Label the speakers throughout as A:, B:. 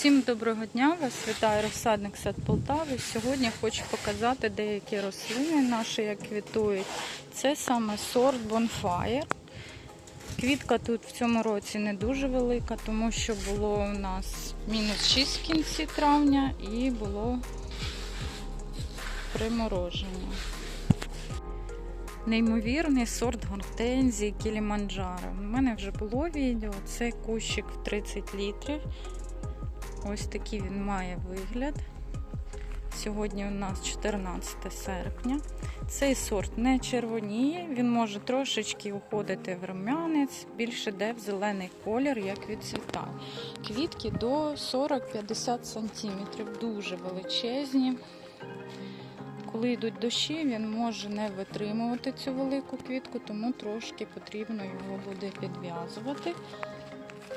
A: Всім доброго дня! Вас вітає розсадник сад Полтави. Сьогодні хочу показати деякі рослини наші, як квітують. Це саме сорт Bonfire. Квітка тут в цьому році не дуже велика, тому що було у нас мінус 6 в кінці травня і було примороження. Неймовірний сорт гортензії Кіліманджаро. У мене вже було відео. Це кущик в 30 літрів. Ось такий він має вигляд. Сьогодні у нас 14 серпня. Цей сорт не червоніє, він може трошечки уходити в рум'янець, більше де в зелений колір, як відцвітає. Квітки до 40-50 см, дуже величезні. Коли йдуть дощі, він може не витримувати цю велику квітку, тому трошки потрібно його буде підв'язувати.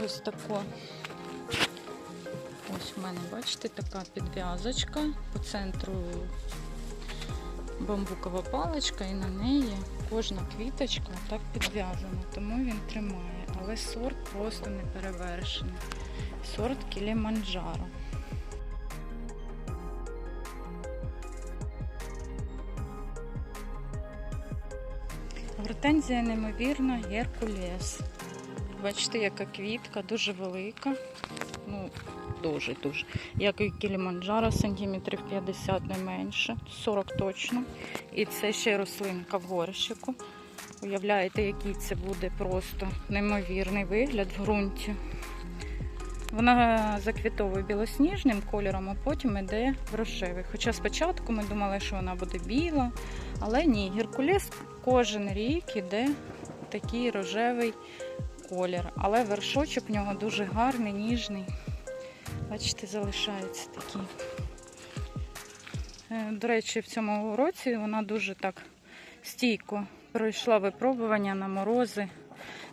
A: Ось тако. Ось в мене, бачите, така підв'язочка. По центру бамбукова паличка, і на неї кожна квіточка так підв'язана, тому він тримає. Але сорт просто не перевершений. Сорт Кіліманджаро. Гортензія неймовірна, Геркулес. Бачите, яка квітка, дуже велика. Ну, дуже-дуже. Як і Кіліманджаро, сантиметрів 50 не менше, 40 точно. І це ще рослинка в горщику. Уявляєте, який це буде просто неймовірний вигляд в ґрунті. Вона заквітовує білосніжним кольором, а потім йде в рожевий. Хоча спочатку ми думали, що вона буде біла, але ні, геркулес кожен рік іде такий рожевий колір. Але вершочок в нього дуже гарний, ніжний. Бачите, залишається такий. Е, До речі, в цьому році вона дуже так стійко пройшла випробування на морози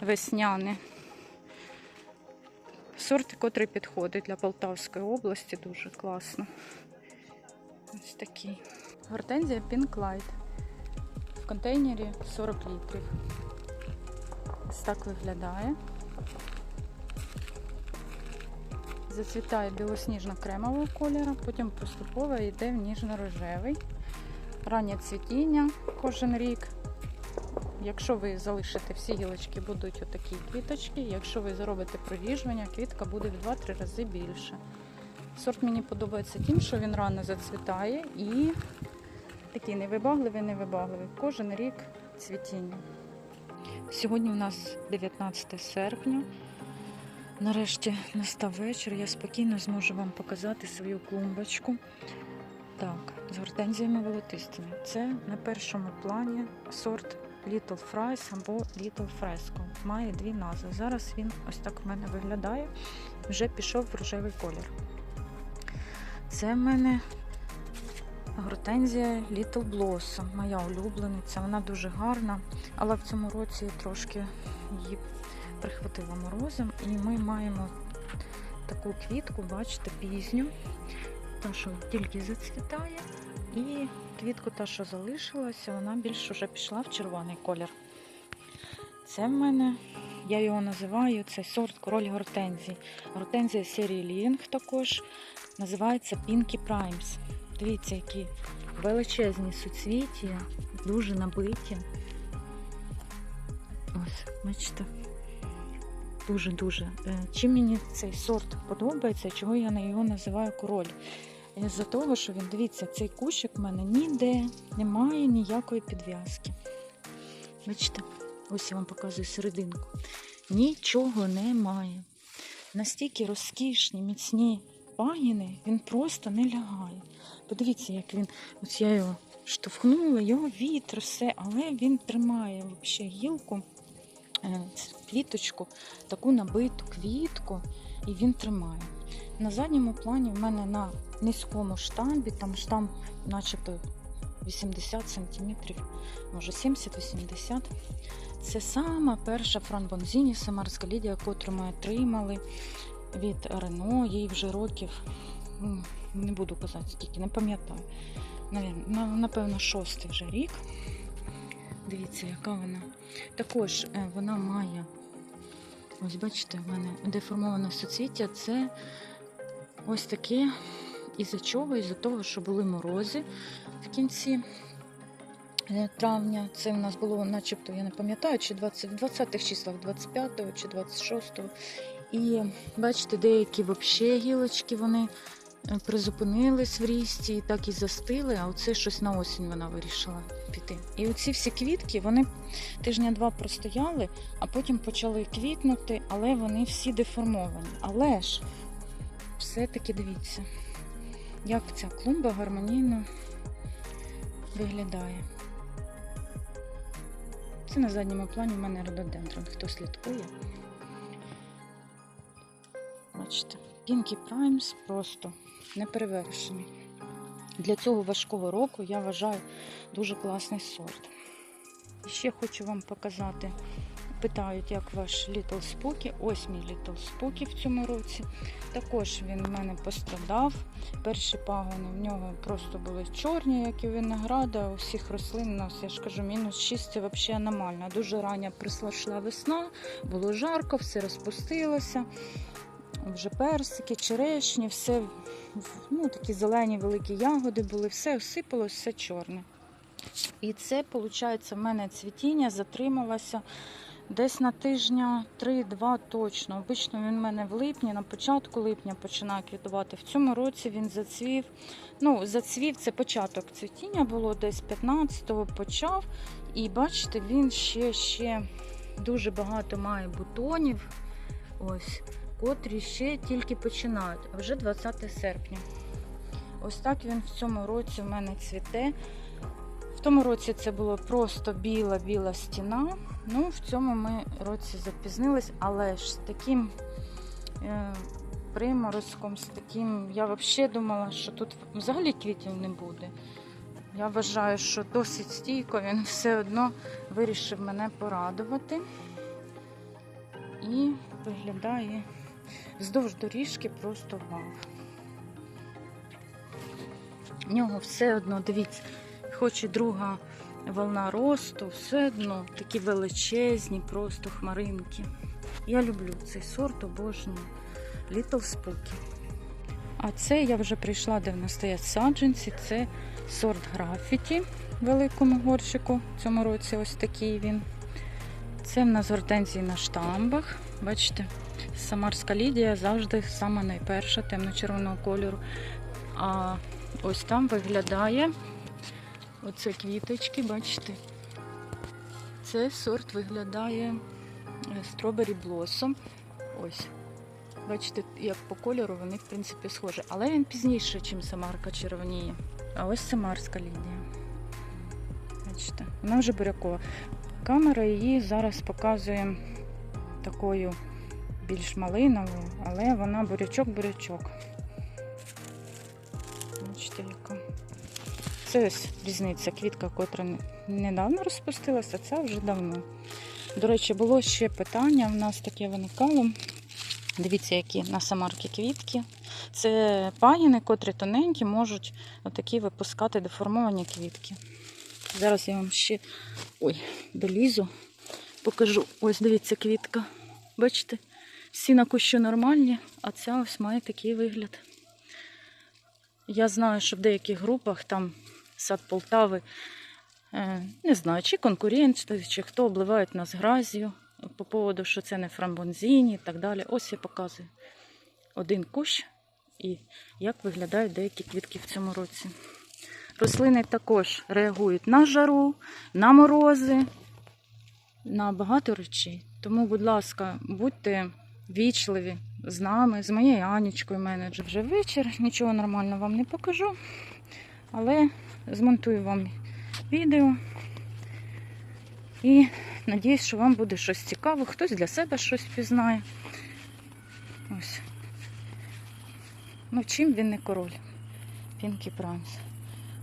A: весняні. Сорт, котрий підходить для Полтавської області, дуже класно. Ось такий. Гортензія Pink Light. В контейнері 40 літрів. Ось так виглядає. Зацвітає білосніжно-кремового кольору, потім поступово йде в ніжно-рожевий. Раннє цвітіння кожен рік. Якщо ви залишите всі гілочки, будуть отакі квіточки. Якщо ви зробите провіжування, квітка буде в 2-3 рази більше. Сорт мені подобається тим, що він рано зацвітає і такий невибагливий, невибагливий. Кожен рік цвітіння. Сьогодні у нас 19 серпня. Нарешті настав вечір, я спокійно зможу вам показати свою клумбочку. Так, з гортензіями волотистими. Це на першому плані сорт Little Fries або Little Fresco. Має дві назви. Зараз він ось так в мене виглядає. Вже пішов в рожевий колір. Це в мене гортензія Little Blossom, моя улюблениця. Вона дуже гарна, але в цьому році трошки її прихватило морозом. І ми маємо таку квітку, бачите, пізню. Та, що тільки зацвітає, і квітку та, що залишилася, вона більш вже пішла в червоний колір. Це в мене, я його називаю, цей сорт король гортензії. Гортензія серії Лінг також називається Pinky Primes. Дивіться, які величезні суцвіття, дуже набиті. Ось, бачите. Дуже-дуже. Е, Чим мені цей сорт подобається, чого я на його називаю король? З-за того, що він, дивіться, цей кущик в мене ніде немає ніякої підв'язки. Бачите, ось я вам показую серединку. Нічого немає. Настільки розкішні, міцні пагіни, він просто не лягає. Подивіться, як він, ось я його штовхнула, його вітер, все, але він тримає взагалі гілку, е, квіточку, таку набиту квітку, і він тримає. На задньому плані в мене на низькому штамбі, там штамб начебто 80 см, може 70-80 Це сама перша франбонзіні Самарська Лідія, яку ми отримали від Рено, їй вже років, не буду казати скільки, не пам'ятаю. Напевно, шостий вже рік. Дивіться, яка вона. Також е, вона має, ось бачите, в мене деформоване суцвіття, це Ось таке. Із-за чого? Із-за того, що були морози в кінці е, травня. Це в нас було, начебто, я не пам'ятаю, чи 20, 20 числах, 25-го чи 26-го. І бачите, деякі взагалі гілочки вони призупинились в рісті і так і застили, а оце щось на осінь вона вирішила піти. І оці всі квітки, вони тижня два простояли, а потім почали квітнути, але вони всі деформовані. Але ж все-таки дивіться, як ця клумба гармонійно виглядає. Це на задньому плані в мене рододендрон, хто слідкує. Бачите, Pinky Primes просто неперевершений. Для цього важкого року я вважаю дуже класний сорт. Ще хочу вам показати. Питають, як ваш Little Spooky. Ось мій Little Spooky в цьому році. Також він в мене пострадав. Перші пагони в нього просто були чорні, як і винограда. У всіх рослин у нас, я ж кажу, мінус 6 це взагалі аномально. Дуже рання прийшла весна, було жарко, все розпустилося. Вже персики, черешні, все ну, такі зелені великі ягоди були, все осипалось, все чорне. І це, виходить, в мене цвітіння затрималося десь на тижня 3-2 точно. Обично він в мене в липні, на початку липня починає квітувати. В цьому році він зацвів. Ну, зацвів це початок цвітіння було десь 15-го почав. І бачите, він ще, ще дуже багато має бутонів. Ось, котрі ще тільки починають. А вже 20 серпня. Ось так він в цьому році в мене цвіте. В тому році це було просто біла-біла стіна. Ну, в цьому ми році запізнились, але ж з таким е, приморозком, з таким. Я взагалі думала, що тут взагалі квітів не буде. Я вважаю, що досить стійко він все одно вирішив мене порадувати. І виглядає вздовж доріжки просто вау. В нього все одно, дивіться, хоч і друга волна росту, все одно такі величезні, просто хмаринки. Я люблю цей сорт, обожнюю. Little Spooky. А це я вже прийшла, де в нас стоять саджанці. Це сорт графіті великому горщику. В цьому році ось такий він. Це в нас гортензії на штамбах. Бачите, самарська лідія завжди сама найперша темно-червоного кольору. А ось там виглядає оце квіточки, бачите. Це сорт виглядає Strawberry Blossom. Ось. Бачите, як по кольору вони, в принципі, схожі. Але він пізніше, ніж самарка червоніє. А ось самарська лінія. Бачите, вона вже бурякова. Камера її зараз показує такою більш малиновою, але вона бурячок-бурячок. Бачите, яка. Це ось різниця квітка, котра недавно розпустилася, це вже давно. До речі, було ще питання, в нас таке виникало. Дивіться, які на самарки квітки. Це пагіни, котрі тоненькі, можуть отакі випускати деформовані квітки. Зараз я вам ще ой, долізу, покажу. Ось дивіться, квітка. Бачите? Всі на кущу нормальні, а ця ось має такий вигляд. Я знаю, що в деяких групах там сад Полтави, е, не знаю, чи конкуренти, чи хто обливають нас гразію по поводу, що це не фрамбонзіні і так далі. Ось я показую один кущ і як виглядають деякі квітки в цьому році. Рослини також реагують на жару, на морози, на багато речей. Тому, будь ласка, будьте вічливі з нами, з моєю Анічкою, менеджер. Вже вечір, нічого нормального вам не покажу, але змонтую вам відео. І надіюсь, що вам буде щось цікаве, хтось для себе щось пізнає. Ось. Ну, чим він не король? Пінкі Пранс.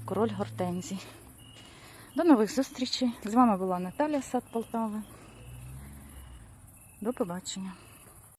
A: Король гортензій. До нових зустрічей. З вами була Наталя Сад Полтави. До побачення.